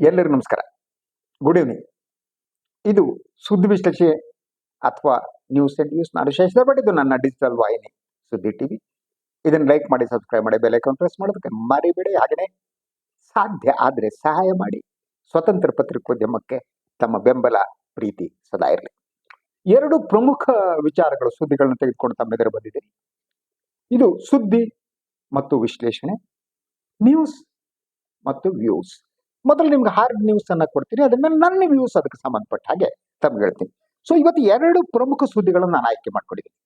ಎಲ್ಲರಿಗೂ ನಮಸ್ಕಾರ. Good evening ಇದು ಸುದ್ದಿ ವಿಶ್ಲೇಷಣೆ ಅಥವಾ ನ್ಯೂಸ್ ಅಂಡ್ ನ್ಯೂಸ್ ನಾನು ವಿಶೇಷ ಬಟ್ ಇದು ನನ್ನ ಡಿಜಿಟಲ್ ವಾಹಿನಿ ಸುದ್ದಿ ಟಿವಿ. ಇದನ್ನು ಲೈಕ್ ಮಾಡಿ ಸಬ್ಸ್ಕ್ರೈಬ್ ಮಾಡಿ ಬೆಲ್ ಐಕಾನ್ ಪ್ರೆಸ್ ಮಾಡೋದಕ್ಕೆ ಮರಿಬೇಡಿ. ಹಾಗೆಯೇ ಸಾಧ್ಯ ಆದರೆ ಸಹಾಯ ಮಾಡಿ. ಸ್ವತಂತ್ರ ಪತ್ರಿಕೋದ್ಯಮಕ್ಕೆ ತಮ್ಮ ಬೆಂಬಲ, ಪ್ರೀತಿ ಸದಾ ಇರಲಿ. ಎರಡು ಪ್ರಮುಖ ವಿಚಾರಗಳು, ಸುದ್ದಿಗಳನ್ನು ತೆಗೆದುಕೊಂಡು ತಮ್ಮ ಎದುರು ಬಂದಿದ್ದೀನಿ. ಇದು ಸುದ್ದಿ ಮತ್ತು ವಿಶ್ಲೇಷಣೆ ನ್ಯೂಸ್ ಮತ್ತು ವ್ಯೂಸ್ ಮೊದಲು ನಿಮ್ಗೆ ಹಾರ್ಡ್ ನ್ಯೂಸ್ ಅನ್ನ ಕೊಡ್ತೀನಿ, ಅದ್ರ ಮೇಲೆ ನನ್ನ ವ್ಯೂಸ್ ಅದಕ್ಕೆ ಸಂಬಂಧಪಟ್ಟ ಹಾಗೆ ತಮ್ಗೆ ಹೇಳ್ತೀನಿ. ಸೊ ಇವತ್ತು ಎರಡು ಪ್ರಮುಖ ಸುದ್ದಿಗಳನ್ನು ನಾನು ಆಯ್ಕೆ ಮಾಡ್ಕೊಂಡಿದ್ದೀನಿ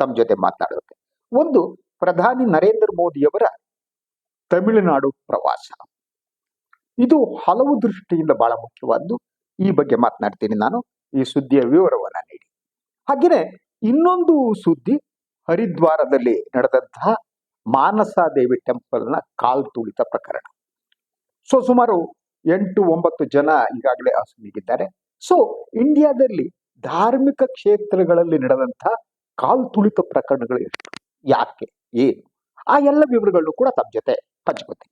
ತಮ್ಮ ಜೊತೆ ಮಾತನಾಡೋದಕ್ಕೆ. ಒಂದು, ಪ್ರಧಾನಿ ನರೇಂದ್ರ ಮೋದಿಯವರ ತಮಿಳುನಾಡು ಪ್ರವಾಸ. ಇದು ಹಲವು ದೃಷ್ಟಿಯಿಂದ ಬಹಳ ಮುಖ್ಯವಾದ್ದು. ಈ ಬಗ್ಗೆ ಮಾತನಾಡ್ತೀನಿ ನಾನು. ಈ ಸುದ್ದಿಯ ವಿವರವನ್ನ ನೀಡಿ. ಹಾಗೆಯೇ ಇನ್ನೊಂದು ಸುದ್ದಿ, ಹರಿದ್ವಾರದಲ್ಲಿ ನಡೆದಂತಹ ಮಾನಸಾದೇವಿ ಟೆಂಪಲ್ನ ಕಾಲ್ ತುಳಿತ ಪ್ರಕರಣ. ಸೊ ಸುಮಾರು ಎಂಟು ಒಂಬತ್ತು ಜನ ಈಗಾಗಲೇ ಅಸುನೀಗಿದ್ದಾರೆ ಸೊ ಇಂಡಿಯಾದಲ್ಲಿ ಧಾರ್ಮಿಕ ಕ್ಷೇತ್ರಗಳಲ್ಲಿ ನಡೆದಂತಹ ಕಾಲು ತುಳಿತ ಪ್ರಕರಣಗಳು ಎಷ್ಟು? ಯಾಕೆ? ಏನು? ಆ ಎಲ್ಲ ವಿವರಗಳನ್ನು ಕೂಡ ತಮ್ಮ ಜೊತೆ ಹಂಚ್ಕೋತೀನಿ.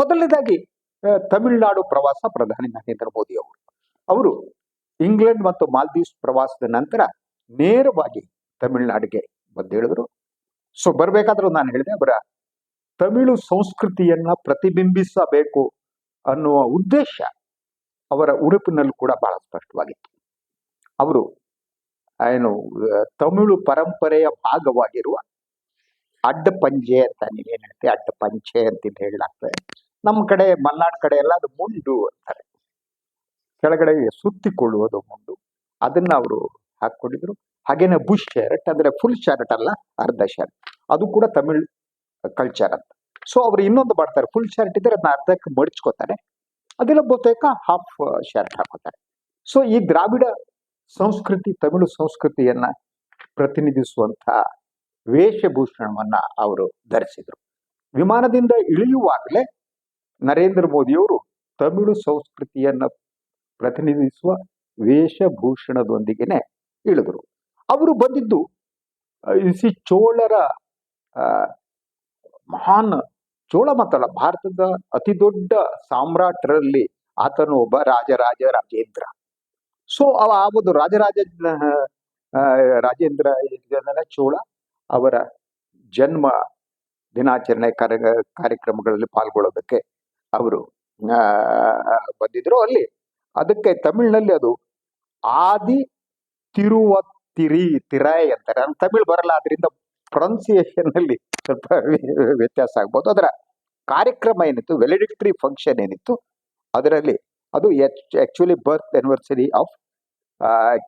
ಮೊದಲನೇದಾಗಿ ತಮಿಳುನಾಡು ಪ್ರವಾಸ ಪ್ರಧಾನಿ ನರೇಂದ್ರ ಮೋದಿ ಅವರು. ಅವರು ಇಂಗ್ಲೆಂಡ್ ಮತ್ತು ಮಾಲ್ದೀವ್ಸ್ ಪ್ರವಾಸದ ನಂತರ ನೇರವಾಗಿ ತಮಿಳುನಾಡಿಗೆ ಬಂದೇಳಿದ್ರು ಸೊ ಬರ್ಬೇಕಾದ್ರೂ ನಾನು ಹೇಳಿದೆ, ಅವರ ತಮಿಳು ಸಂಸ್ಕೃತಿಯನ್ನ ಪ್ರತಿಬಿಂಬಿಸಬೇಕು ಅನ್ನುವ ಉದ್ದೇಶ ಅವರ ಉಡುಪಿನಲ್ಲೂ ಕೂಡ ಬಹಳ ಸ್ಪಷ್ಟವಾಗಿತ್ತು. ಅವರು ಏನು, ತಮಿಳು ಪರಂಪರೆಯ ಭಾಗವಾಗಿರುವ ಅಡ್ಡ ಪಂಜೆ ಅಂತ ನೀವೇನು ಹೇಳ್ತೀವಿ ಅಡ್ಡ ಪಂಚೆ ಅಂತ ಹೇಳಲಾಗ್ತದೆ. ನಮ್ಮ ಕಡೆ, ಮಲ್ನಾಡ್ ಕಡೆ ಎಲ್ಲ ಅದು ಮುಂಡು ಅಂತಾರೆ. ಕೆಳಗಡೆ ಸುತ್ತಿಕೊಳ್ಳುವುದು ಮುಂಡು. ಅದನ್ನ ಅವರು ಹಾಕೊಂಡಿದ್ರು ಹಾಗೇನೆ ಬುಷ್ ಶರ್ಟ್ ಅಂದ್ರೆ ಫುಲ್ ಶರ್ಟ್ ಅಲ್ಲ, ಅರ್ಧ ಶರ್ಟ್ ಅದು ಕೂಡ ತಮಿಳ್ ಕಲ್ಚರ್ ಅಂತ. ಸೊ ಅವ್ರು ಇನ್ನೊಂದು ಮಾಡ್ತಾರೆ. ಫುಲ್ ಶರ್ಟ್ ಇದ್ರೆ ಅದನ್ನ ಅರ್ಧಕ್ಕೆ ಮಡಚ್ಕೋತಾರೆ. ಅದೆಲ್ಲ ಬಹುತೇಕ ಹಾಫ್ ಶರ್ಟ್ ಹಾಕೋತಾರೆ. ಸೊ ಈ ದ್ರಾವಿಡ ಸಂಸ್ಕೃತಿ, ತಮಿಳು ಸಂಸ್ಕೃತಿಯನ್ನ ಪ್ರತಿನಿಧಿಸುವಂತಹ ವೇಷಭೂಷಣವನ್ನ ಅವರು ಧರಿಸಿದ್ರು. ವಿಮಾನದಿಂದ ಇಳಿಯುವಾಗಲೇ ನರೇಂದ್ರ ಮೋದಿಯವರು ತಮಿಳು ಸಂಸ್ಕೃತಿಯನ್ನ ಪ್ರತಿನಿಧಿಸುವ ವೇಷಭೂಷಣದೊಂದಿಗೆನೆ ಇಳಿದರು. ಅವರು ಬಂದಿದ್ದು ಇಸಿ ಚೋಳರ ಮಹಾನ್ ಚೋಳ ಮಾತಲ್ಲ ಭಾರತದ ಅತಿ ದೊಡ್ಡ ಸಾಮ್ರಾಟರಲ್ಲಿ ಆತನು ಒಬ್ಬ ರಾಜರಾಜ ರಾಜೇಂದ್ರ. ಸೊ ಅವ ಆ ರಾಜರಾಜ ರಾಜೇಂದ್ರ ಚೋಳ, ಅವರ ಜನ್ಮ ದಿನಾಚರಣೆ ಕಾರ್ಯ, ಕಾರ್ಯಕ್ರಮಗಳಲ್ಲಿ ಪಾಲ್ಗೊಳ್ಳೋದಕ್ಕೆ ಅವರು ಬಂದಿದ್ರು ಅಲ್ಲಿ. ಅದಕ್ಕೆ ತಮಿಳಿನಲ್ಲಿ ಅದು ಆದಿ ತಿರುವತ್ತಿರಿ ತಿರಾಯ್ ಅಂತಾರೆ. ತಮಿಳ್ ಬರಲ್ಲ, ಅದರಿಂದ ಪ್ರೊನೌನ್ಸಿಯೇಷನ್ ಅಲ್ಲಿ ಸ್ವಲ್ಪ ವ್ಯ- ವ್ಯತ್ಯಾಸ ಆಗ್ಬೋದು. ಅದರ ಕಾರ್ಯಕ್ರಮ ಏನಿತ್ತು? ವೆಲಿಡಿಕ್ಟರಿ ಫಂಕ್ಷನ್ ಏನಿತ್ತು? ಅದರಲ್ಲಿ ಅದು actually birth anniversary of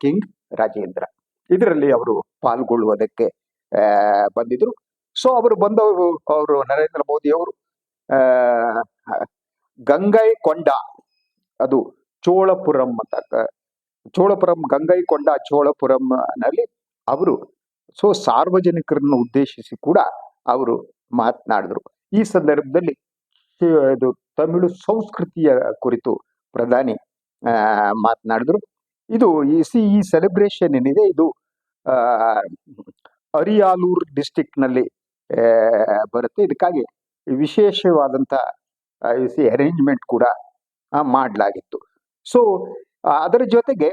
king Rajendra ಇದರಲ್ಲಿ ಅವರು ಪಾಲ್ಗೊಳ್ಳುವುದಕ್ಕೆ ಬಂದಿದ್ರು. ಸೊ ಅವರು ಬಂದವರು ಅವರು ನರೇಂದ್ರ ಮೋದಿ ಅವರು ಆ, ಗಂಗೈ ಕೊಂಡ ಅದು ಚೋಳಪುರಂ ಅಂತ ಚೋಳಪುರಂ ಗಂಗೈಕೊಂಡ ಚೋಳಪುರಂನಲ್ಲಿ ಚೋಳಪುರಂ ಅವರು ಸೊ ಸಾರ್ವಜನಿಕರನ್ನು ಉದ್ದೇಶಿಸಿ ಕೂಡ ಅವರು ಮಾತನಾಡಿದರು. ಈ ಸಂದರ್ಭದಲ್ಲಿ ಇದು ತಮಿಳು ಸಂಸ್ಕೃತಿಯ ಕುರಿತು ಪ್ರಧಾನಿ ಮಾತನಾಡಿದರು. ಇದು ಈ ಸಿ, ಈ ಸೆಲೆಬ್ರೇಷನ್ ಏನಿದೆ, ಇದು ಅರಿಯಾಲೂರ್ ಡಿಸ್ಟಿಕ್ನಲ್ಲಿ ಬರುತ್ತೆ. ಇದಕ್ಕಾಗಿ ವಿಶೇಷವಾದಂತ ಸಿ ಅರೇಂಜ್ಮೆಂಟ್ ಕೂಡ ಮಾಡಲಾಗಿತ್ತು. ಸೊ ಅದರ ಜೊತೆಗೆ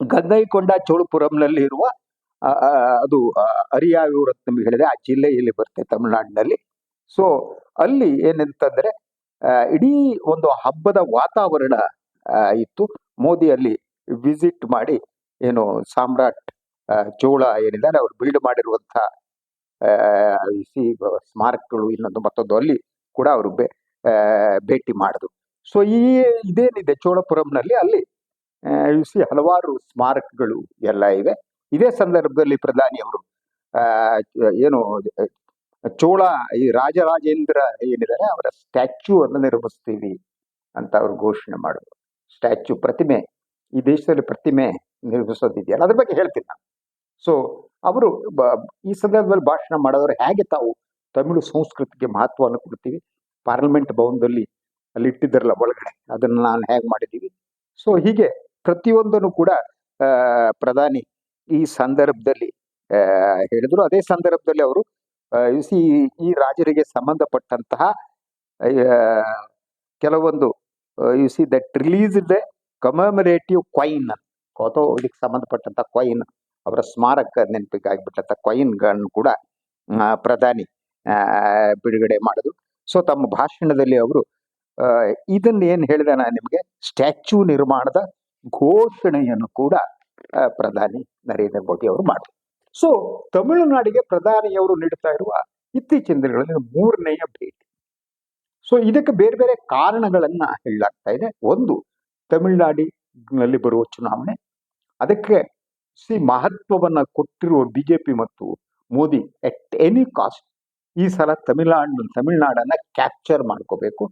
ಗಂಗೈಕೊಂಡ ಚೋಳಪುರಂನಲ್ಲಿ ಇರುವ ಅದು ಅರಿಯಾವೂರು ನಿಮಗೆ ಹೇಳಿದೆ ಆ ಜಿಲ್ಲೆಯಲ್ಲಿ ಬರುತ್ತೆ ತಮಿಳುನಾಡಿನಲ್ಲಿ. ಸೊ ಅಲ್ಲಿ ಏನಂತಂದ್ರೆ ಇಡೀ ಒಂದು ಹಬ್ಬದ ವಾತಾವರಣ ಇತ್ತು. ಮೋದಿ ಅಲ್ಲಿ ವಿಸಿಟ್ ಮಾಡಿ, ಏನು ಸಾಮ್ರಾಟ್ ಚೋಳ ಏನಿದ್ದಾರೆ ಅವ್ರು ಬಿಲ್ಡ್ ಮಾಡಿರುವಂತ ಸಿ, ಸ್ಮಾರಕಗಳು ಇನ್ನೊಂದು ಮತ್ತೊಂದು ಅಲ್ಲಿ ಕೂಡ ಅವರು ಬೇ ಭೇಟಿ ಮಾಡಿದ್ರು ಸೊ ಈ ಇದೇನಿದೆ ಚೋಳಪುರಂನಲ್ಲಿ ಅಲ್ಲಿ ಸಿ ಹಲವಾರು ಸ್ಮಾರಕಗಳು ಎಲ್ಲ ಇವೆ. ಇದೇ ಸಂದರ್ಭದಲ್ಲಿ ಪ್ರಧಾನಿ ಅವರು ಏನು, ಚೋಳ, ಈ ರಾಜರಾಜೇಂದ್ರ ಏನಿದ್ದಾರೆ, ಅವರ ಸ್ಟ್ಯಾಚ್ಯೂ ಅನ್ನು ನಿರ್ಮಿಸ್ತೀವಿ ಅಂತ ಅವರು ಘೋಷಣೆ ಮಾಡಿದ್ರು. ಸ್ಟ್ಯಾಚ್ಯೂ ಪ್ರತಿಮೆ, ಈ ದೇಶದಲ್ಲಿ ಪ್ರತಿಮೆ ನಿರ್ಮಿಸೋದಿದೆಯಲ್ಲ, ಅದ್ರ ಬಗ್ಗೆ ಹೇಳ್ತೀನಿ ನಾನು. ಸೊ ಅವರು ಈ ಸಂದರ್ಭದಲ್ಲಿ ಭಾಷಣ ಮಾಡೋದ್ರೆ ಹೇಗೆ ತಾವು ತಮಿಳು ಸಂಸ್ಕೃತಿಗೆ ಮಹತ್ವವನ್ನು ಕೊಡ್ತೀವಿ? ಪಾರ್ಲಿಮೆಂಟ್ ಭವನದಲ್ಲಿ ಅಲ್ಲಿ ಇಟ್ಟಿದ್ದಾರಲ್ಲ ಒಳಗಡೆ, ಅದನ್ನು ನಾನು ಹೇಗೆ ಮಾಡಿದ್ದೀವಿ? ಸೊ ಹೀಗೆ ಪ್ರತಿಯೊಂದನ್ನು ಕೂಡ ಪ್ರಧಾನಿ ಈ ಸಂದರ್ಭದಲ್ಲಿ ಹೇಳಿದ್ರು. ಅದೇ ಸಂದರ್ಭದಲ್ಲಿ ಅವರು ಈ ರಾಜರಿಗೆ ಸಂಬಂಧಪಟ್ಟಂತಹ ಕೆಲವೊಂದು you see that release the commemorative coin ಕೋತೋ ಇದಕ್ಕೆ ಸಂಬಂಧಪಟ್ಟಂತ ಕ್ವೈನ್ ಅವರ ಸ್ಮಾರಕ ನೆನಪಿಗಾಗಿಬಿಟ್ಟಂತ ಕ್ವೈನ್ಗಳನ್ನು ಕೂಡ ಪ್ರಧಾನಿ ಬಿಡುಗಡೆ ಮಾಡಿದ್ರು. ಸೊ ತಮ್ಮ ಭಾಷಣದಲ್ಲಿ ಅವರು ಇದನ್ನ ಏನ್ ಹೇಳಿದೆ ನಾನು ನಿಮಗೆ? ಸ್ಟ್ಯಾಚ್ಯೂ ನಿರ್ಮಾಣದ ಘೋಷಣೆಯನ್ನು ಕೂಡ ಪ್ರಧಾನಿ ನರೇಂದ್ರ ಮೋದಿ ಅವರು ಮಾಡಿದ್ರು ಸೊ ತಮಿಳುನಾಡಿಗೆ ಪ್ರಧಾನಿಯವರು ನೀಡ್ತಾ ಇರುವ ಇತ್ತೀಚಿನ ದಿನಗಳಲ್ಲಿ ಮೂರನೆಯ ಭೇಟಿ. ಸೊ ಇದಕ್ಕೆ ಬೇರೆ ಬೇರೆ ಕಾರಣಗಳನ್ನ ಹೇಳಲಾಗ್ತಾ ಇದೆ. ಒಂದು, ತಮಿಳುನಾಡಿನಲ್ಲಿ ಬರುವ ಚುನಾವಣೆ. ಅದಕ್ಕೆ ಸಿ ಮಹತ್ವವನ್ನ ಕೊಟ್ಟಿರುವ ಬಿಜೆಪಿ ಮತ್ತು ಮೋದಿ ಎಟ್ ಎನಿ ಕಾಸ್ಟ್ ಈ ಸಲ ತಮಿಳುನಾಡು, ತಮಿಳುನಾಡನ್ನ ಕ್ಯಾಪ್ಚರ್ ಮಾಡ್ಕೋಬೇಕು,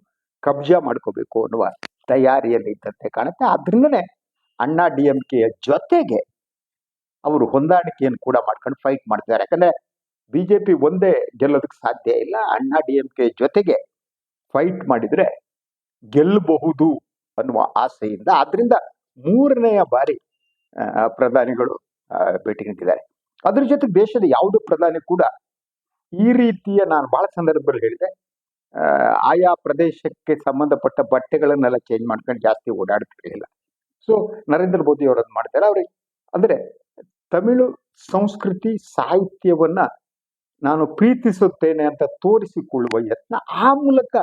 ಕಬ್ಜಾ ಮಾಡ್ಕೋಬೇಕು ಅನ್ನುವ ತಯಾರಿಯಲ್ಲಿ ಇದ್ದಂತೆ ಕಾಣುತ್ತೆ. ಆದ್ರಿಂದನೇ ಅಣ್ಣಾ ಡಿ ಎಂ ಕೆ ಜೊತೆಗೆ ಅವರು ಹೊಂದಾಣಿಕೆಯನ್ನು ಕೂಡ ಮಾಡ್ಕೊಂಡು ಫೈಟ್ ಮಾಡ್ತಿದ್ದಾರೆ. ಯಾಕಂದ್ರೆ ಬಿಜೆಪಿ ಒಂದೇ ಗೆಲ್ಲೋದಕ್ಕೆ ಸಾಧ್ಯ ಇಲ್ಲ. ಅಣ್ಣಾ ಡಿ ಎಂ ಕೆ ಜೊತೆಗೆ ಫೈಟ್ ಮಾಡಿದ್ರೆ ಗೆಲ್ಲಬಹುದು ಅನ್ನುವ ಆಸೆಯಿಂದ ಆದ್ರಿಂದ ಮೂರನೆಯ ಬಾರಿ ಪ್ರಧಾನಿಗಳು ಭೇಟಿ ನೀಡಿದ್ದಾರೆ. ಅದ್ರ ಜೊತೆ ದೇಶದ ಯಾವುದೇ ಪ್ರಧಾನಿ ಕೂಡ ಈ ರೀತಿಯ ನಾನು ಬಹಳ ಸಂದರ್ಭದಲ್ಲಿ ಹೇಳಿದೆ ಆಯಾ ಪ್ರದೇಶಕ್ಕೆ ಸಂಬಂಧಪಟ್ಟ ಬಟ್ಟೆಗಳನ್ನೆಲ್ಲ ಚೇಂಜ್ ಮಾಡ್ಕೊಂಡು ಜಾಸ್ತಿ ಓಡಾಡ್ತಿರ್ಲಿಲ್ಲ. ಸೊ ನರೇಂದ್ರ ಮೋದಿ ಅವರು ಅದ್ ಮಾಡ್ತಾರೆ. ಅವ್ರಿಗೆ ಅಂದ್ರೆ ತಮಿಳು ಸಂಸ್ಕೃತಿ ಸಾಹಿತ್ಯವನ್ನ ನಾನು ಪ್ರೀತಿಸುತ್ತೇನೆ ಅಂತ ತೋರಿಸಿಕೊಳ್ಳುವ ಯತ್ನ ಆ ಮೂಲಕ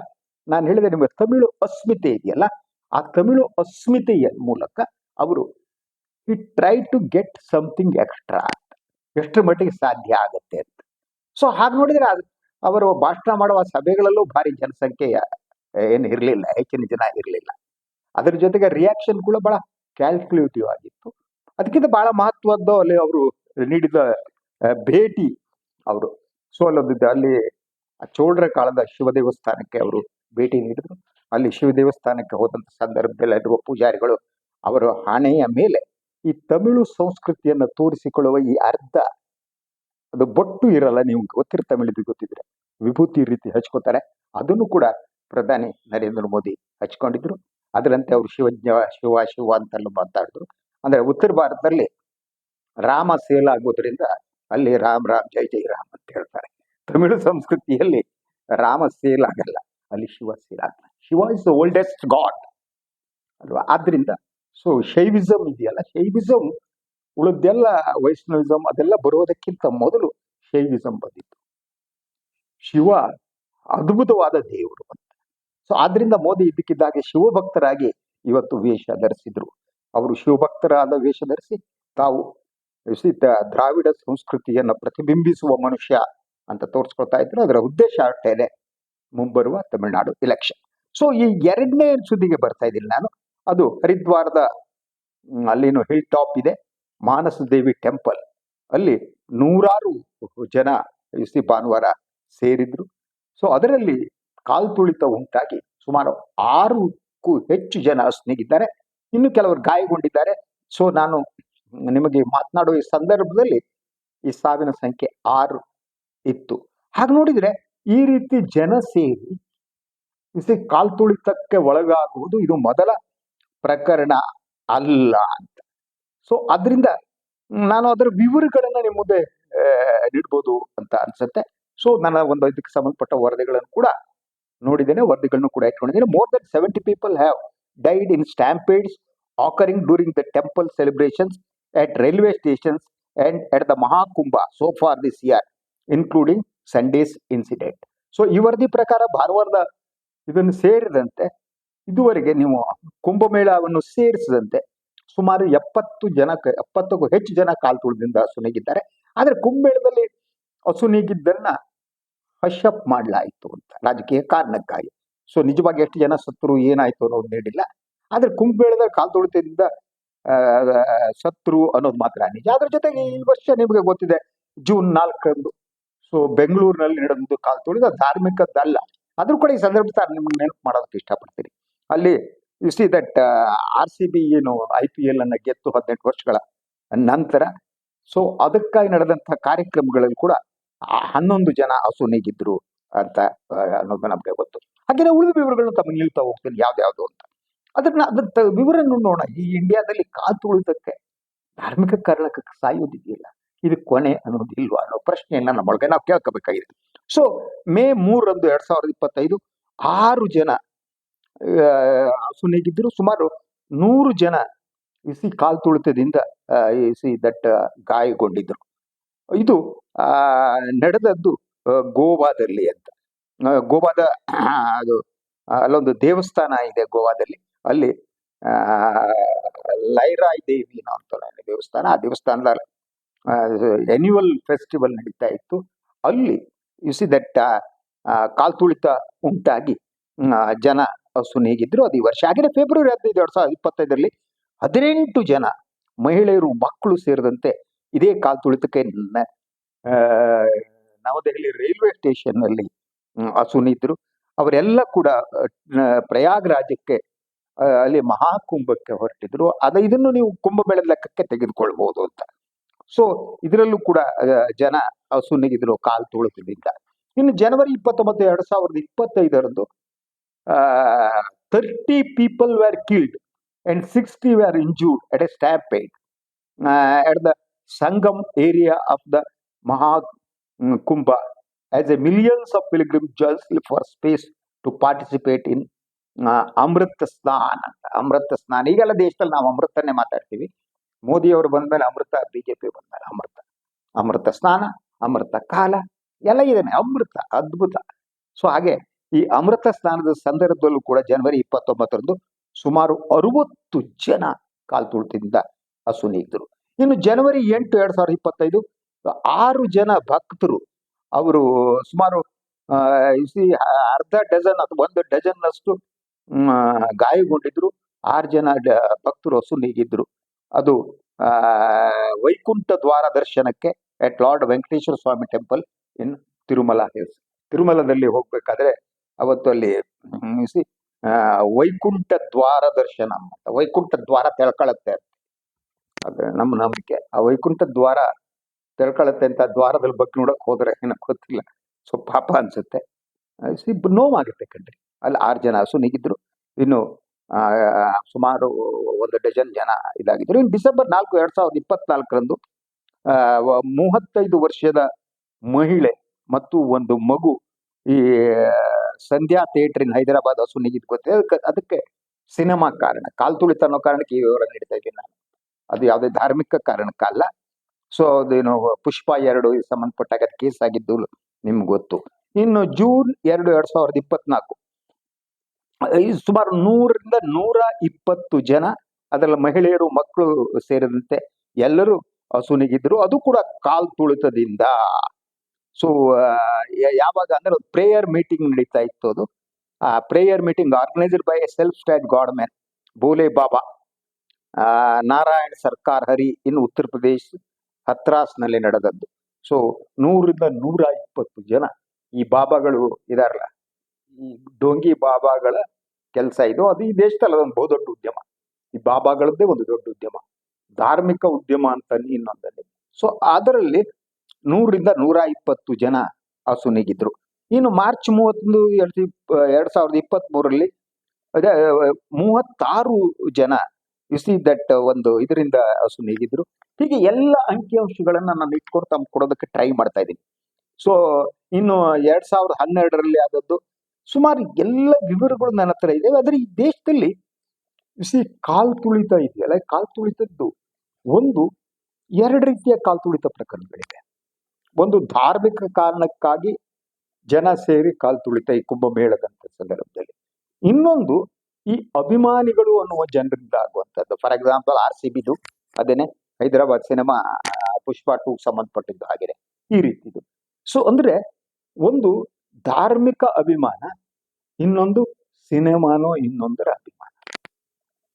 ನಾನು ಹೇಳಿದೆ ನಿಮಗೆ ತಮಿಳು ಅಸ್ಮಿತೆ ಇದೆಯಲ್ಲ, ಆ ತಮಿಳು ಅಸ್ಮಿತೆಯ ಮೂಲಕ ಅವರು ಈ try to get something extra ಎಷ್ಟರ ಮಟ್ಟಿಗೆ ಸಾಧ್ಯ ಆಗುತ್ತೆ ಅಂತ. ಸೊ ಹಾಗೆ ನೋಡಿದ್ರೆ ಅದು ಅವರು ಭಾಷಣ ಮಾಡುವ ಸಭೆಗಳಲ್ಲೂ ಭಾರಿ ಜನಸಂಖ್ಯೆಯ ಏನು ಇರಲಿಲ್ಲ, ಹೆಚ್ಚಿನ ಜನ ಇರಲಿಲ್ಲ. ಅದರ ಜೊತೆಗೆ ರಿಯಾಕ್ಷನ್ ಕೂಡ ಬಹಳ ಕ್ಯಾಲ್ಕುಲೇಟಿವ್ ಆಗಿತ್ತು. ಅದಕ್ಕಿಂತ ಬಹಳ ಮಹತ್ವದ್ದು ಅಲ್ಲಿ ಅವರು ನೀಡಿದ ಭೇಟಿ ಅವರು. ಸೊ ಅಲ್ಲೊಂದಿದ್ದ ಅಲ್ಲಿ ಚೋಳರ ಕಾಲದ ಶಿವ ದೇವಸ್ಥಾನಕ್ಕೆ ಅವರು ಭೇಟಿ ನೀಡಿದ್ರು. ಅಲ್ಲಿ ಶಿವ ದೇವಸ್ಥಾನಕ್ಕೆ ಸಂದರ್ಭದಲ್ಲಿ ಅಲ್ಲಿರುವ ಪೂಜಾರಿಗಳು ಅವರ ಹಣೆಯ ಮೇಲೆ ಈ ತಮಿಳು ಸಂಸ್ಕೃತಿಯನ್ನು ತೋರಿಸಿಕೊಳ್ಳುವ ಈ ಅರ್ಧ, ಅದು ಬೊಟ್ಟು ಇರಲ್ಲ ನೀವು ಗೊತ್ತಿರ ತಮಿಳಿದು ಗೊತ್ತಿದ್ರೆ. ವಿಭೂತಿ ರೀತಿ ಹಚ್ಕೋತಾರೆ. ಅದನ್ನು ಕೂಡ ಪ್ರಧಾನಿ ನರೇಂದ್ರ ಮೋದಿ ಹಚ್ಕೊಂಡಿದ್ರು. ಅದರಂತೆ ಅವರು ಶಿವಜ್ಞ ಶಿವ ಶಿವ ಅಂತೆಲ್ಲ ಮಾತಾಡಿದ್ರು. ಅಂದ್ರೆ ಉತ್ತರ ಭಾರತದಲ್ಲಿ ರಾಮ ಸೇಲ್ ಆಗೋದ್ರಿಂದ ಅಲ್ಲಿ ರಾಮ್ ರಾಮ್, ಜೈ ಜೈ ರಾಮ್ ಅಂತ ಹೇಳ್ತಾರೆ. ತಮಿಳು ಸಂಸ್ಕೃತಿಯಲ್ಲಿ ರಾಮ ಸೇಲ್ ಆಗಲ್ಲ, ಅಲ್ಲಿ ಶಿವ ಸೇಲ್ ಆಗಲ್ಲ Shiva is the oldest god ಅಲ್ವಾ? ಆದ್ರಿಂದ ಸೊ ಶೈವಿಸಮ್ ಇದೆಯಲ್ಲ ಶೈವಿಸಮ್ ಉಳಿದೆಲ್ಲ ವೈಷ್ಣವಿಸಮ್ ಅದೆಲ್ಲ ಬರೋದಕ್ಕಿಂತ ಮೊದಲು ಶೈವಿಸಮ್ ಬಂದಿತ್ತು. ಶಿವ ಅದ್ಭುತವಾದ ದೇವರು ಸೊ ಆದ್ರಿಂದ ಮೋದಿ ಇದ್ದಕ್ಕಿದ್ದಾಗೆ ಶಿವಭಕ್ತರಾಗಿ ಇವತ್ತು ವೇಷ ಧರಿಸಿದ್ರು. ಅವರು ಶಿವಭಕ್ತರಾದ ವೇಷ ಧರಿಸಿ ತಾವು ದ್ರಾವಿಡ ಸಂಸ್ಕೃತಿಯನ್ನು ಪ್ರತಿಬಿಂಬಿಸುವ ಮನುಷ್ಯ ಅಂತ ತೋರಿಸ್ಕೊಳ್ತಾ ಇದ್ರು. ಅದರ ಉದ್ದೇಶ ಅಷ್ಟೇನೆ ಮುಂಬರುವ ತಮಿಳುನಾಡು ಎಲೆಕ್ಷನ್ ಸೊ ಈ ಎರಡನೇ ಸುದ್ದಿಗೆ ಬರ್ತಾ ಇದ್ದೀನಿ ನಾನು. ಅದು ಹರಿದ್ವಾರದ ಅಲ್ಲಿನೂ ಅಲ್ಲಿನ ಹಿಲ್ ಟಾಪ್ ಇದೆ. ಮಾನಸ ದೇವಿ ಟೆಂಪಲ್ ಅಲ್ಲಿ ನೂರಾರು ಜನ ಯುಸಿ ಭಾನುವಾರ ಸೇರಿದ್ರು. ಸೊ ಅದರಲ್ಲಿ ಕಾಲ್ತುಳಿತ ಉಂಟಾಗಿ ಸುಮಾರು ಆರಕ್ಕೂ ಹೆಚ್ಚು ಜನ ಅಸ್ನಿಗಿದ್ದಾರೆ ಇನ್ನು ಕೆಲವರು ಗಾಯಗೊಂಡಿದ್ದಾರೆ. ಸೊ ನಾನು ನಿಮಗೆ ಮಾತನಾಡುವ ಈ ಸಂದರ್ಭದಲ್ಲಿ ಈ ಸಾವಿನ ಸಂಖ್ಯೆ ಆರು ಇತ್ತು. ಹಾಗೆ ನೋಡಿದ್ರೆ ಈ ರೀತಿ ಜನ ಸೇರಿ ಇಸಿ ಕಾಲ್ತುಳಿತಕ್ಕೆ ಒಳಗಾಗುವುದು ಇದು ಮೊದಲ ಪ್ರಕರಣ ಅಲ್ಲ ಅಂತ. ಸೊ ಅದರಿಂದ ನಾನು ಅದರ ವಿವರಗಳನ್ನ ನಿಮ್ಮ ಮುಂದೆ ನೀಡ್ಬೋದು ಅಂತ ಅನ್ಸುತ್ತೆ. ಸೊ ನನ್ನ ಒಂದು ಇದಕ್ಕೆ ಸಂಬಂಧಪಟ್ಟ ವರದಿಗಳನ್ನು ಕೂಡ ನೋಡಿದ್ದೇನೆ ವರದಿಗಳನ್ನು ಕೂಡ ಇಟ್ಕೊಂಡಿದ್ದೇನೆ. More than seventy people have died in stampedes occurring during the temple celebrations at railway stations and at the Mahakumbh so far this year including Sunday's incident so ಈ ವರದಿ ಪ್ರಕಾರ ಭಾನುವಾರದ ಇದನ್ನು ಸೇರಿದಂತೆ, ಇದುವರೆಗೆ ನೀವು ಕುಂಭಮೇಳವನ್ನು ಸೇರಿಸಿದಂತೆ ಸುಮಾರು ಎಪ್ಪತ್ತು ಜನ ಎಪ್ಪತ್ತಕ್ಕೂ ಹೆಚ್ಚು ಜನ ಕಾಲ್ತುಳದಿಂದ ಸುನೀಗಿದ್ದಾರೆ. ಆದರೆ ಕುಂಭಮೇಳದಲ್ಲಿ ಅಸುನೀಗಿದ್ದನ್ನ ಹಶಪ್ ಮಾಡಲಾಯಿತು ಅಂತ. ರಾಜಕೀಯ ಕಾರಣಕ್ಕಾಗಿ. ಸೊ ನಿಜವಾಗಿ ಎಷ್ಟು ಜನ ಸತ್ರು ಏನಾಯ್ತು ಅನ್ನೋದು ನೀಡಿಲ್ಲ ಆದ್ರೆ ಕುಂಭಮೇಳದ ಕಾಲು ತೊಳಿತದಿಂದ ಸತ್ರು ಅನ್ನೋದು ಮಾತ್ರ ನಿಜ. ಅದ್ರ ಜೊತೆಗೆ ಈ ವರ್ಷ ನಿಮಗೆ ಗೊತ್ತಿದೆ ಜೂನ್ ನಾಲ್ಕರಂದು. ಸೊ ಬೆಂಗಳೂರಿನಲ್ಲಿ ನಡೆದ ಕಾಲ್ ತೊಳಿದ ಧಾರ್ಮಿಕದ್ದಲ್ಲ. ಅದ್ರ ಕೂಡ ಈ ಸಂದರ್ಭ ನಿಮ್ಗೆ ನೆನಪು ಮಾಡೋದಕ್ಕೆ ಇಷ್ಟಪಡ್ತೀನಿ. ಅಲ್ಲಿ you see that R C B ಏನು ಐ ಪಿ ಎಲ್ ಅನ್ನ ಗೆದ್ದು ಹದಿನೆಂಟು ವರ್ಷಗಳ ನಂತರ ಸೊ ಅದಕ್ಕಾಗಿ ನಡೆದಂತಹ ಕಾರ್ಯಕ್ರಮಗಳಲ್ಲಿ ಕೂಡ ಹನ್ನೊಂದು ಜನ ಅಸುನೀಗಿದ್ರು ಅಂತ ಅನ್ನೋದು ನಮಗೆ ಗೊತ್ತು. ಹಾಗೆ ಉಳಿದ ವಿವರಗಳನ್ನು ತಮಗೆ ನಿಲ್ತಾ ಹೋಗ್ತೀನಿ, ಯಾವ್ದ್ಯಾವ್ದು ಅಂತ. ಅದನ್ನ ಅದ್ರ ವಿವರನ್ನು ವಿವರ ನೋಡೋಣ. ಈ ಇಂಡಿಯಾದಲ್ಲಿ ಕಾಲ್ ತುಳಿತಕ್ಕೆ ಧಾರ್ಮಿಕ ಕಾರಣಕ್ಕೆ ಸಾಯೋದಿದೆಯಲ್ಲ, ಇದು ಕೊನೆ ಅನ್ನೋದಿಲ್ವಾ ಅನ್ನೋ ಪ್ರಶ್ನೆಯನ್ನ ನಮ್ಮೊಳಗೆ ನಾವು ಕೇಳ್ಕೋಬೇಕಾಗಿದೆ. ಸೊ ಮೇ ಮೂರರಂದು ಎರಡ್ ಸಾವಿರದ ಇಪ್ಪತ್ತೈದು ಆರು ಜನ ಸುನಿಗಿದ್ರು ಸುಮಾರು ನೂರು ಜನ ಇಸಿ ಕಾಲ್ ತುಳಿತದಿಂದ ಇಸಿ ದಟ್ಟ ಗಾಯಗೊಂಡಿದ್ರು. ಇದು ಆ, ನಡೆದದ್ದು ಗೋವಾದಲ್ಲಿ ಅಂತ. ಗೋವಾದ ಅದು ಅಲ್ಲೊಂದು ದೇವಸ್ಥಾನ ಇದೆ ಗೋವಾದಲ್ಲಿ. ಅಲ್ಲಿ ಲೈರಾಯ್ ದೇವಿ ಅಂತ ದೇವಸ್ಥಾನ ಆ ದೇವಸ್ಥಾನದ ಎನ್ಯುವಲ್ ಫೆಸ್ಟಿವಲ್ ನಡೀತಾ ಇತ್ತು. ಅಲ್ಲಿ ಸಿ ದಟ್ ಕಾಲ್ ತುಳಿತ ಉಂಟಾಗಿ ಜನ ಸುನೀಗಿದ್ರು. ಅದು ಈ ವರ್ಷ ಆಗಿದೆ ಫೆಬ್ರವರಿ ಹದಿನೈದು ಎರಡು ಸಾವಿರದ ಇಪ್ಪತ್ತೈದರಲ್ಲಿ ಹದಿನೆಂಟು ಜನ ಮಹಿಳೆಯರು ಮಕ್ಕಳು ಸೇರಿದಂತೆ ಇದೇ ಕಾಲ್ ತುಳಿತಕ್ಕೆ ನವದೆಹಲಿ ರೈಲ್ವೆ ಸ್ಟೇಷನ್ನಲ್ಲಿ ಅಸುನಿದ್ರು ಅವರೆಲ್ಲ ಕೂಡ ಪ್ರಯಾಗ್ ರಾಜ್ಯಕ್ಕೆ ಅಲ್ಲಿ ಮಹಾಕುಂಭಕ್ಕೆ ಹೊರಟಿದ್ರು. ಅದ ಇದನ್ನು ನೀವು ಕುಂಭಮೇಳದ ಲೆಕ್ಕಕ್ಕೆ ತೆಗೆದುಕೊಳ್ಬಹುದು ಅಂತ. ಸೊ ಇದರಲ್ಲೂ ಕೂಡ ಜನ ಅಸುನಿಗಿದ್ರು ಕಾಲ್ ತುಳಿತದಿಂದ. ಇನ್ನು ಜನವರಿ ಇಪ್ಪತ್ತೊಂಬತ್ತು, ಎರಡ್ ಸಾವಿರದ ಇಪ್ಪತ್ತೈದರಂದು thirty people were killed and sixty were injured at a stampede at the Sangam area of the Mahakumbh. As a millions of pilgrim just for space to participate in Amrit Snan. Amrit Snan. ಈಗೆಲ್ಲ ದೇಶದಲ್ಲಿ ನಾವು ಅಮೃತನೇ ಮಾತಾಡ್ತೀವಿ. ಮೋದಿ ಅವರು ಬಂದ್ಮೇಲೆ ಅಮೃತ, BJP ಬಂದ್ಮೇಲೆ ಅಮೃತ. ಅಮೃತ ಸ್ನಾನ, ಅಮೃತ ಕಾಲ, ಎಲ್ಲ ಇದೆ ಅಮೃತ, ಅದ್ಭುತ. ಸೊ ಹಾಗೆ ಈ ಅಮೃತ ಸ್ನಾನದ ಸಂದರ್ಭದಲ್ಲೂ ಕೂಡ ಜನವರಿ ಇಪ್ಪತ್ತೊಂಬತ್ತರಂದು ಸುಮಾರು ಅರವತ್ತು ಜನ ಕಾಲ್ ತುಳಿತದಿಂದ ಅಸುನೀಗಿದ್ರು ಇನ್ನು ಜನವರಿ ಎಂಟು ಎರಡ್ ಸಾವಿರದ ಇಪ್ಪತ್ತೈದು ಆರು ಜನ ಭಕ್ತರು, ಅವರು ಸುಮಾರು ಅರ್ಧ ಡಜನ್ ಅಥವಾ ಒಂದು ಡಜನ್ ಅಷ್ಟು ಗಾಯಗೊಂಡಿದ್ರು. ಆರು ಜನ ಭಕ್ತರು ಅಸುನೀಗಿದ್ರು ಅದು ವೈಕುಂಠ ದ್ವಾರ ದರ್ಶನಕ್ಕೆ at lord Venkateswara Swamy temple in Tirumala hills ತಿರುಮಲದಲ್ಲಿ ಹೋಗ್ಬೇಕಾದ್ರೆ ಅವತ್ತು ಅಲ್ಲಿ ವೈಕುಂಠ ದ್ವಾರ ದರ್ಶನ ವೈಕುಂಠ ದ್ವಾರ ತೆಳ್ಕೊಳತ್ತೆ ಅದು ನಮ್ಮ ನಂಬಿಕೆ. ಆ ವೈಕುಂಠ ದ್ವಾರ ತೆಳ್ಕೊಳತ್ತೆ ಅಂತ ದ್ವಾರದಲ್ಲಿ ಬಗ್ಗೆ ನೋಡಕ್ ಹೋದ್ರೆ ಏನಕ್ಕೆ ಗೊತ್ತಿಲ್ಲ. ಸೊ ಪಾಪ ಅನ್ಸುತ್ತೆ. ಆ, ಸಿ ಬ- ನೋವಾಗುತ್ತೆ ಕಣ್ರಿ. ಅಲ್ಲಿ ಆರು ಜನ ಸುನಿಗಿದ್ರು ಇನ್ನು ಸುಮಾರು ಒಂದು ಡಜನ್ ಜನ ಇದಾಗಿದ್ರು. ಇನ್ನು ಡಿಸೆಂಬರ್ ನಾಲ್ಕು ಎರಡ್ ಸಾವಿರದ ಇಪ್ಪತ್ನಾಲ್ಕರಂದು ಮೂವತ್ತೈದು ವರ್ಷದ ಮಹಿಳೆ ಮತ್ತು ಒಂದು ಮಗು ಈ ಸಂಧ್ಯಾ ಥಿಯೇಟರ್ ಹೈದರಾಬಾದ್ ಹೈದರಾಬಾದ್ ಸುನಿಗಿದ್ ಗೊತ್ತಿದೆ ಅದಕ್ಕೆ ಅದಕ್ಕೆ ಸಿನಿಮಾ ಕಾರಣ. ಕಾಲ್ ತುಳಿತ ಅನ್ನೋ ಕಾರಣಕ್ಕೆ ಈ ವಿವರ ನೀಡ್ತಾ ಇದ್ದೀನಿ ನಾನು. ಅದು ಯಾವುದೇ ಧಾರ್ಮಿಕ ಕಾರಣಕ್ಕಲ್ಲ. ಸೊ ಅದೇನು ಪುಷ್ಪ ಎರಡು ಸಂಬಂಧಪಟ್ಟಾಗ ಕೇಸ್ ಆಗಿದ್ದು ನಿಮ್ಗೆ ಗೊತ್ತು. ಇನ್ನು ಜೂನ್ ಎರಡು ಎರಡ್ ಸಾವಿರದ ಇಪ್ಪತ್ನಾಲ್ಕು ಸುಮಾರು ನೂರರಿಂದ ನೂರ ಇಪ್ಪತ್ತು ಜನ ಅದರಲ್ಲಿ ಮಹಿಳೆಯರು, ಮಕ್ಕಳು ಸೇರಿದಂತೆ ಎಲ್ಲರೂ ಸುನಿಗಿದ್ರು ಅದು ಕೂಡ ಕಾಲ್ ತುಳಿತದಿಂದ. ಸೊ ಯಾವಾಗ ಅಂದ್ರೆ ಪ್ರೇಯರ್ ಮೀಟಿಂಗ್ ನಡೀತಾ ಇತ್ತು ಅದು. ಆ prayer meeting organised by self styled godman Bhole Baba ಆ, ನಾರಾಯಣ್ ಸರ್ಕಾರ್ ಹರಿ ಇನ್ ಉತ್ತರ ಪ್ರದೇಶ್ ಹತ್ರಾಸ್ನಲ್ಲಿ ನಡೆದದ್ದು. ಸೊ ನೂರಿಂದ ನೂರ ಇಪ್ಪತ್ತು ಜನ ಈ ಬಾಬಾಗಳು ಇದಾರಲ್ಲ ಈ ಡೋಂಗಿ ಬಾಬಾಗಳ ಕೆಲಸ ಇದು. ಅದು ಈ ದೇಶದಲ್ಲಿ ಅದೊಂದು ಬಹುದೊಡ್ಡ ಉದ್ಯಮ. ಈ ಬಾಬಾಗಳದ್ದೇ ಒಂದು ದೊಡ್ಡ ಉದ್ಯಮ. ಧಾರ್ಮಿಕ ಉದ್ಯಮ ಅಂತ ಇನ್ನೊಂದಲ್ಲಿ. ಸೊ ಅದರಲ್ಲಿ ನೂರಿಂದ ನೂರ ಇಪ್ಪತ್ತು ಜನ ಅಸುನಿಗಿದ್ರು. ಇನ್ನು ಮಾರ್ಚ್ ಮೂವತ್ತೊಂದು ಎರಡು ಎರಡು ಸಾವಿರದ ಇಪ್ಪತ್ತ್ ಮೂರರಲ್ಲಿ ಅದೇ ಮೂವತ್ತಾರು ಜನ ಯು ಸಿ ದಟ್ ಒಂದು ಇದರಿಂದ ಅಸುನೀಗಿದ್ರು ಹೀಗೆ ಎಲ್ಲ ಅಂಕಿಅಂಶಗಳನ್ನ ನಾನು ಇಟ್ಕೊಂಡು ತಮ್ಮ ಕೊಡೋದಕ್ಕೆ ಟ್ರೈ ಮಾಡ್ತಾ ಇದ್ದೀನಿ. ಸೊ ಇನ್ನು ಎರಡ್ ಸಾವಿರದ ಹನ್ನೆರಡರಲ್ಲಿ ಆದದ್ದು ಸುಮಾರು ಎಲ್ಲ ವಿವರಗಳು ನನ್ನ ಹತ್ರ ಇದೆ. ಆದ್ರೆ ಈ ದೇಶದಲ್ಲಿ ಸಿ ಕಾಲ್ ತುಳಿತ ಇದೆಯಲ್ಲ ಕಾಲ್ ತುಳಿತದ್ದು ಒಂದು ಎರಡು ರೀತಿಯ ಕಾಲ್ ತುಳಿತ ಪ್ರಕರಣಗಳಿವೆ ಒಂದು ಧಾರ್ಮಿಕ ಕಾರಣಕ್ಕಾಗಿ ಜನ ಸೇರಿ ಕಾಲ್ ತುಳಿತ ಈ ಕುಂಭಮೇಳದಂತ ಸಂದರ್ಭದಲ್ಲಿ. ಇನ್ನೊಂದು ಈ ಅಭಿಮಾನಿಗಳು ಅನ್ನುವ ಜನರಿಂದ ಆಗುವಂಥದ್ದು. ಫಾರ್ ಎಕ್ಸಾಂಪಲ್ ಆರ್ ಸಿ ಬಿದು ಅದೇನೆ ಹೈದರಾಬಾದ್ ಸಿನಿಮಾ ಪುಷ್ಪ ಟೂ ಸಂಬಂಧಪಟ್ಟಿದ್ದು ಆಗಿದೆ ಈ ರೀತಿದು. ಸೊ ಅಂದ್ರೆ ಒಂದು ಧಾರ್ಮಿಕ ಅಭಿಮಾನ, ಇನ್ನೊಂದು ಸಿನಿಮಾನೋ, ಇನ್ನೊಂದರ ಅಭಿಮಾನ.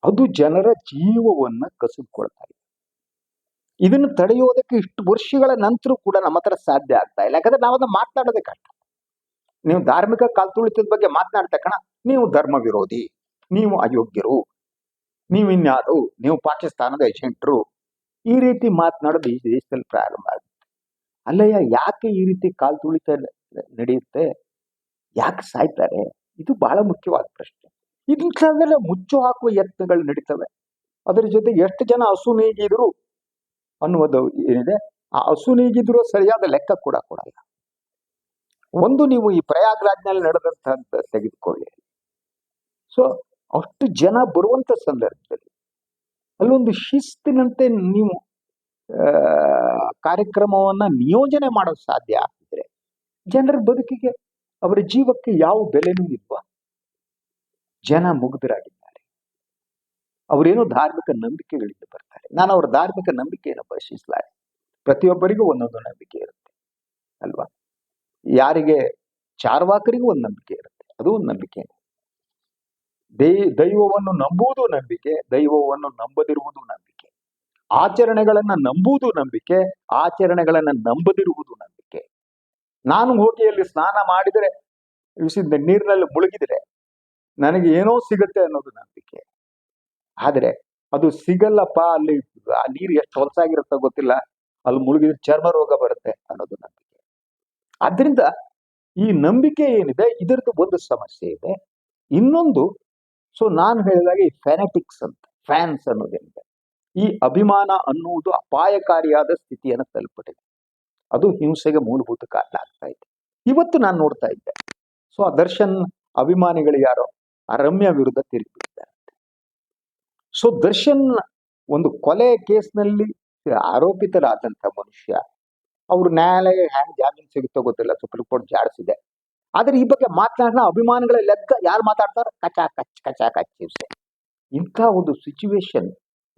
ಅದು ಜನರ ಜೀವವನ್ನ ಕಸಿದುಕೊಳ್ತಾ ಇದೆ. ಇದನ್ನು ತಡೆಯೋದಕ್ಕೆ ಇಷ್ಟು ವರ್ಷಗಳ ನಂತರ ಕೂಡ ನಮ್ಮ ಹತ್ರ ಸಾಧ್ಯ ಆಗ್ತಾ ಇಲ್ಲ. ಯಾಕಂದ್ರೆ ನಾವು ಅದನ್ನ ಮಾತನಾಡೋದೇ ಕಷ್ಟ ನೀವು ಧಾರ್ಮಿಕ ಕಾಲ್ತುಳಿತದ ಬಗ್ಗೆ ಮಾತನಾಡ್ತಕ್ಕಣ ನೀವು ಧರ್ಮ ವಿರೋಧಿ ನೀವು ಅಯೋಗ್ಯರು. ನೀವಿನ್ಯಾರು ನೀವು ಪಾಕಿಸ್ತಾನದ ಏಜೆಂಟ್ರು. ಈ ರೀತಿ ಮಾತನಾಡೋದು ಈ ದೇಶದಲ್ಲಿ ಪ್ರಾರಂಭ ಆಗುತ್ತೆ. ಅಲ್ಲಯ್ಯ, ಯಾಕೆ ಈ ರೀತಿ ಕಾಲ್ ತುಳಿತ ನಡೆಯುತ್ತೆ? ಯಾಕೆ ಸಾಯ್ತಾರೆ? ಇದು ಬಹಳ ಮುಖ್ಯವಾದ ಪ್ರಶ್ನೆ. ಇದನ್ನೆಲ್ಲ ಮುಚ್ಚು ಹಾಕುವ ಯತ್ನಗಳು ನಡೀತವೆ. ಅದರ ಜೊತೆ ಎಷ್ಟು ಜನ ಹಸು ನೀಗಿದ್ರು ಅನ್ನುವುದು ಏನಿದೆ? ಆ ಹಸು ನೀಗಿದ್ರು ಸರಿಯಾದ ಲೆಕ್ಕ ಕೂಡ ಕೊಡಲ್ಲ. ಒಂದು ನೀವು ಈ ಪ್ರಯಾಗ್ರಾಜ್ನಲ್ಲಿ ನಡೆದಂತ ತೆಗೆದುಕೊಳ್ಳಿ. ಸೊ ಅಷ್ಟು ಜನ ಬರುವಂತ ಸಂದರ್ಭದಲ್ಲಿ ಅಲ್ಲೊಂದು ಶಿಸ್ತಿನಂತೆ ನೀವು ಕಾರ್ಯಕ್ರಮವನ್ನ ನಿಯೋಜನೆ ಮಾಡೋ ಸಾಧ್ಯ ಆಗಿದ್ರೆ ಜನರ ಬದುಕಿಗೆ ಅವರ ಜೀವಕ್ಕೆ ಯಾವ ಬೆಲೆನೂ ಇಲ್ವಾ ಜನ ಮುಗ್ಧರಾಗಿದ್ದಾರೆ. ಅವರೇನೋ ಧಾರ್ಮಿಕ ನಂಬಿಕೆಗಳಿಂದ ಬರ್ತಾರೆ. ನಾನು ಅವರ ಧಾರ್ಮಿಕ ನಂಬಿಕೆಯನ್ನು ಪ್ರಶ್ನಿಸಲಾರೆ ಪ್ರತಿಯೊಬ್ಬರಿಗೂ ಒಂದೊಂದು ನಂಬಿಕೆ ಇರುತ್ತೆ, ಅಲ್ವಾ? ಯಾರಿಗೆ, ಚಾರ್ವಾಕರಿಗೂ ಒಂದು ನಂಬಿಕೆ ಇರುತ್ತೆ. ಅದು ಒಂದು ನಂಬಿಕೆ. ದೈ, ದೈವವನ್ನು ನಂಬುವುದು ನಂಬಿಕೆ, ದೈವವನ್ನು ನಂಬದಿರುವುದು ನಂಬಿಕೆ. ಆಚರಣೆಗಳನ್ನ ನಂಬುವುದು ನಂಬಿಕೆ, ಆಚರಣೆಗಳನ್ನ ನಂಬದಿರುವುದು ನಂಬಿಕೆ. ನಾನು ಹೋಗಿಯಲ್ಲಿ ಸ್ನಾನ ಮಾಡಿದರೆ ಬಿಸಿದ ನೀರಿನಲ್ಲಿ ಮುಳುಗಿದರೆ, ನನಗೆ ಏನೋ ಸಿಗುತ್ತೆ ಅನ್ನೋದು ನಂಬಿಕೆ. ಆದರೆ, ಅದು ಸಿಗಲ್ಲಪ್ಪ, ಅಲ್ಲಿ ಆ ನೀರು ಎಷ್ಟು ಹೊಲಸಾಗಿರುತ್ತೋ ಗೊತ್ತಿಲ್ಲ, ಅಲ್ಲಿ ಮುಳುಗಿದ್ರೆ ಚರ್ಮ ರೋಗ ಬರುತ್ತೆ ಅನ್ನೋದು ನಂಬಿಕೆ. ಆದ್ರಿಂದ, ಈ ನಂಬಿಕೆ ಏನಿದೆ, ಇದರದ್ದು ಒಂದು ಸಮಸ್ಯೆ ಇದೆ. ಇನ್ನೊಂದು ಸೊ ನಾನು ಹೇಳಿದಾಗ ಈ ಫ್ಯಾನೆಟಿಕ್ಸ್ ಅಂತ ಫ್ಯಾನ್ಸ್ ಅನ್ನೋದೇನಿದೆ ಈ ಅಭಿಮಾನ ಅನ್ನುವುದು ಅಪಾಯಕಾರಿಯಾದ ಸ್ಥಿತಿಯನ್ನು ತಲುಪಿಟ್ಟಿದೆ ಅದು ಹಿಂಸೆಗೆ ಮೂಲಭೂತ ಕಾರಣ ಆಗ್ತಾ ಇದೆ. ಇವತ್ತು ನಾನು ನೋಡ್ತಾ ಇದ್ದೆ. ಸೊ ಆ ದರ್ಶನ್ ಅಭಿಮಾನಿಗಳು ಯಾರೋ ಅರಮ್ಯ ರಮ್ಯ ವಿರುದ್ಧ ತಿರುಗಿಬಿಟ್ಟಿದ್ದಾರೆ ಸೊ ದರ್ಶನ್ ಒಂದು ಕೊಲೆ ಕೇಸ್ನಲ್ಲಿ ಆರೋಪಿತರಾದಂಥ ಮನುಷ್ಯ, ಅವರು ನ್ಯಾಯಾಲಯ ಹ್ಯಾಂಗ್ ಜಾಮೀನು ಸಿಗುತ್ತೋ ಗೊತ್ತಿಲ್ಲ, ಸುಪ್ರೀಂ ಕೋರ್ಟ್ ಜಾಡಿಸಿದೆ ಆದ್ರೆ ಈ ಬಗ್ಗೆ ಮಾತನಾಡಿದ ಅಭಿಮಾನಿಗಳ ಲೆಕ್ಕ ಯಾರು ಮಾತಾಡ್ತಾರೆ? ಕಚಾ ಕಚ್ ಕಚಾ ಕಚ್ ಇರ್ಸೆ ಇಂಥ ಒಂದು ಸಿಚುವೇಶನ್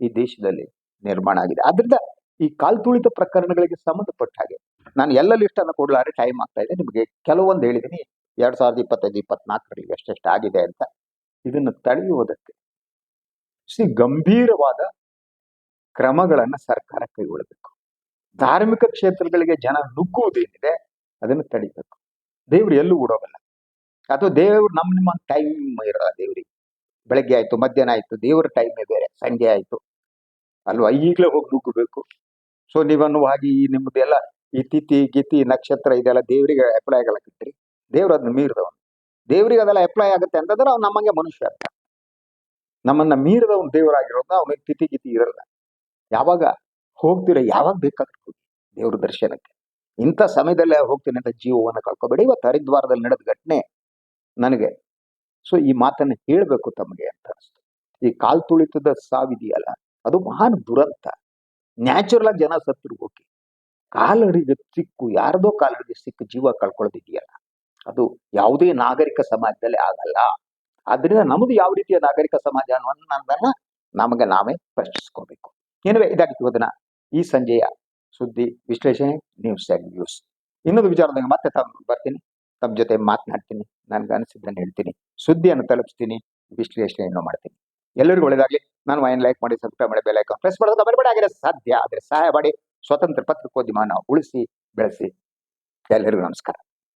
ಈ ದೇಶದಲ್ಲಿ ನಿರ್ಮಾಣ ಆಗಿದೆ. ಆದ್ರಿಂದ ಈ ಕಾಲ್ತುಳಿತ ಪ್ರಕರಣಗಳಿಗೆ ಸಂಬಂಧಪಟ್ಟ ಹಾಗೆ ನಾನು ಎಲ್ಲ ಲಿಸ್ಟ್ ಅನ್ನು ಕೊಡಲಾರೆ ಟೈಮ್ ಆಗ್ತಾ ಇದೆ. ನಿಮಗೆ ಕೆಲವೊಂದು ಹೇಳಿದ್ದೀನಿ ಎರಡ್ ಸಾವಿರದ ಇಪ್ಪತ್ತೈದು, ಇಪ್ಪತ್ನಾಲ್ಕರಲ್ಲಿ ಎಷ್ಟೆಷ್ಟು ಆಗಿದೆ ಅಂತ. ಇದನ್ನು ತಡೆಯುವುದಕ್ಕೆ ಶ್ರೀ ಗಂಭೀರವಾದ ಕ್ರಮಗಳನ್ನು ಸರ್ಕಾರ ಕೈಗೊಳ್ಳಬೇಕು. ಧಾರ್ಮಿಕ ಕ್ಷೇತ್ರಗಳಿಗೆ ಜನ ನುಗ್ಗುವುದೇನಿದೆ ಅದನ್ನು ತಡಿಬೇಕು. ದೇವ್ರು ಎಲ್ಲೂ ಓಡೋಗಲ್ಲ. ಅಥವಾ ದೇವ್ರು ನಮ್ಮ ನಿಮ್ಮ ಟೈಮ್ ಇರಲ್ಲ ದೇವ್ರಿಗೆ. ಬೆಳಗ್ಗೆ ಆಯ್ತು, ಮಧ್ಯಾಹ್ನ ಆಯ್ತು, ದೇವ್ರ ಟೈಮೇ ಬೇರೆ, ಸಂಜೆ ಆಯ್ತು. ಅಲ್ವಾ? ಈಗಲೇ ಹೋಗಿ ನುಗ್ಗಬೇಕು. ಸೊ ನೀವನ್ನುವಾಗಿ ಈ ನಿಮ್ಮದೆಲ್ಲ ಈ ತಿಥಿ ಗಿತಿ ನಕ್ಷತ್ರ ಇದೆಲ್ಲ ದೇವರಿಗೆ ಅಪ್ಲೈ ಆಗಲ್ಲ ಕಿಟ್ರಿ ದೇವ್ರು ಅದನ್ನ ಮೀರಿದವನು. ದೇವ್ರಿಗೆ ಅದೆಲ್ಲ ಅಪ್ಲೈ ಆಗುತ್ತೆ ಅಂತಂದ್ರೆ ಅವ್ನು ನಮ್ಮಂಗೆ ಮನುಷ್ಯ ಅಂತ. ನಮ್ಮನ್ನ ಮೀರಿದವನು ದೇವರಾಗಿರೋದ್ನ ಅವನಿಗೆ ತಿಥಿ ಗಿತಿ ಇರಲ್ಲ. ಯಾವಾಗ ಹೋಗ್ತೀರ, ಯಾವಾಗ ಬೇಕಾದ್ರೂ ಹೋಗಿ ದೇವ್ರ ದರ್ಶನಕ್ಕೆ. ಇಂಥ ಸಮಯದಲ್ಲೇ ಹೋಗ್ತೀನಿ ಅಂತ ಜೀವವನ್ನು ಕಳ್ಕೊಬೇಡಿ. ಇವತ್ತು ಹರಿದ್ವಾರದಲ್ಲಿ ನಡೆದ ಘಟನೆ ನನಗೆ. ಸೊ ಈ ಮಾತನ್ನ ಹೇಳಬೇಕು ತಮಗೆ ಅಂತ ಅನಿಸ್ತು. ಈ ಕಾಲ್ ತುಳಿತದ ಸಾವಿದೆಯಲ್ಲ, ಅದು ಮಹಾನ್ ದುರಂತ. ನ್ಯಾಚುರಲ್ ಆಗಿ ಜನ ಸತ್ರು ಹೋಗಿ ಕಾಲಡಿಗೆ ಸಿಕ್ಕು, ಯಾರದೋ ಕಾಲಡಿಗೆ ಸಿಕ್ಕು ಜೀವ ಕಳ್ಕೊಳ್ಳೋದಿದೆಯಲ್ಲ ಅದು ಯಾವುದೇ ನಾಗರಿಕ ಸಮಾಜದಲ್ಲಿ ಆಗಲ್ಲ. ಆದ್ರಿಂದ ನಮ್ದು ಯಾವ ರೀತಿಯ ನಾಗರಿಕ ಸಮಾಜ ಅನ್ನೋದನ್ನ ನಮಗೆ ನಾವೇ ಪ್ರಶ್ನಿಸ್ಕೋಬೇಕು. ಏನುವೆ ಇದಾಗಿತ್ತು ಅದನ್ನ ಈ ಸಂಜೆಯ ಸುದ್ದಿ ವಿಶ್ಲೇಷಣೆ ನ್ಯೂಸ್ ಆ್ಯಂಡ್ ನ್ಯೂಸ್ ಇನ್ನೊಂದು ವಿಚಾರದಾಗ ಮತ್ತೆ ತಮ್ಮ ಬರ್ತೀನಿ. ತಮ್ಮ ಜೊತೆ ಮಾತನಾಡ್ತೀನಿ. ನನ್ಗೆ ಅನಿಸಿದ್ದನ್ನು ಹೇಳ್ತೀನಿ. ಸುದ್ದಿಯನ್ನು ತಲುಪಿಸ್ತೀನಿ. ವಿಶ್ಲೇಷಣೆಯನ್ನು ಮಾಡ್ತೀನಿ. ಎಲ್ಲರಿಗೂ ಒಳ್ಳೆಯದಾಗಲಿ ನಾನು ವೈನ್ ಲೈಕ್ ಮಾಡಿ ಸಬ್ಸ್ಕ್ರೈಬ್ ಮಾಡಿ ಬೆಲ್ ಐಕಾನ್ ಪ್ರೆಸ್ ಮಾಡೋದು ಬರಬೇಡ ಆಗಿರೋ ಸಾಧ್ಯ ಆದರೆ ಸಹಾಯ ಮಾಡಿ. ಸ್ವತಂತ್ರ ಪತ್ರಿಕೋದ್ಯಮನ ಉಳಿಸಿ, ಬೆಳೆಸಿ. ಎಲ್ಲರಿಗೂ ನಮಸ್ಕಾರ.